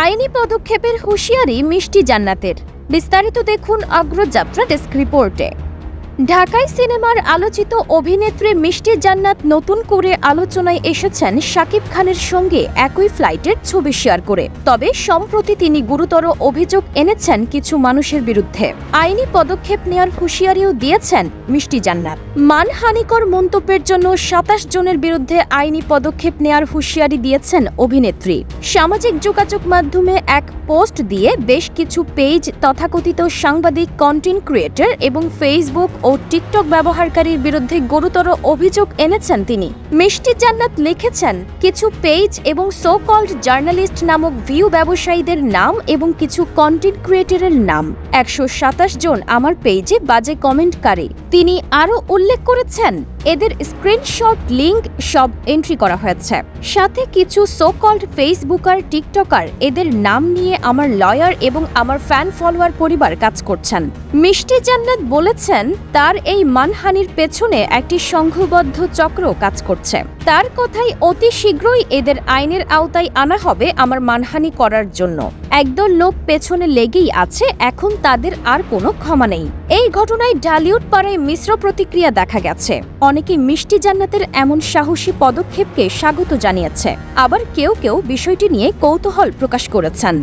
আইনি পদক্ষেপের হুঁশিয়ারি মিষ্টি জান্নাতের। বিস্তারিত দেখুন অগ্রযাত্রা ডেস্ক রিপোর্টে। ঢাকাই সিনেমার আলোচিত অভিনেত্রী মিষ্টি জান্নাত নতুন করে আলোচনায় এসেছেন শাকিব খানের সঙ্গে একই ফ্লাইটের ছবি শেয়ার করে। তবে সম্প্রতি তিনি গুরুতর অভিযোগ এনেছেন কিছু মানুষের বিরুদ্ধে। আইনি পদক্ষেপ নেওয়ার হুঁশিয়ারিও দিয়েছেন মিষ্টি জান্নাত। মানহানিকর মন্তব্যের জন্য সাতাশ জনের বিরুদ্ধে আইনি পদক্ষেপ নেওয়ার হুঁশিয়ারি দিয়েছেন অভিনেত্রী। সামাজিক যোগাযোগ মাধ্যমে এক পোস্ট দিয়ে বেশ কিছু পেজ তথাকথিত সাংবাদিক কন্টেন্ট ক্রিয়েটর এবং ফেসবুক ও টিকটক ব্যবহারকারীর বিরুদ্ধে গুরুতর অভিযোগ এনেছেন তিনি। মিষ্টি জান্নাত লিখেছেন, কিছু পেজ এবং সো কল্ড জার্নালিস্ট নামক ভিউ ব্যবসায়ীদের নাম এবং কিছু কন্টেন্ট ক্রিয়েটরের নাম। একশো সাতাশ জন আমার পেজে বাজে কমেন্টকারী তিনি আরও উল্লেখ করেছেন এদের স্ক্রিনশট লিঙ্ক সব এন্ট্রি করা হয়েছে। সাথে কিছু সো কল্ড ফেসবুকার টিকটকার এদের নাম নিয়ে আমার লয়ার এবং আমার ফ্যান ফলোয়ার পরিবার কাজ করছেন। মিষ্টি জান্নাত বলেছেন, তার এই মানহানির পেছনে একটি সংঘবদ্ধ চক্র কাজ করছে। তার কথাই অতি শীঘ্রই এদের আইনের আওতায় আনা হবে আমার মানহানি করার জন্য। একদল লোক পেছনে লেগেই আছে, এখন তাদের আর কোনো ক্ষমা নেই। এই ঘটনায় ডালিউড পাড়ায় মিশ্র প্রতিক্রিয়া দেখা গেছে। অনেকে মিষ্টি জান্নাতের এমন সাহসী পদক্ষেপকে স্বাগত জানিয়েছে। আবার কেউ কেউ বিষয়টি নিয়ে কৌতূহল প্রকাশ করেছেন।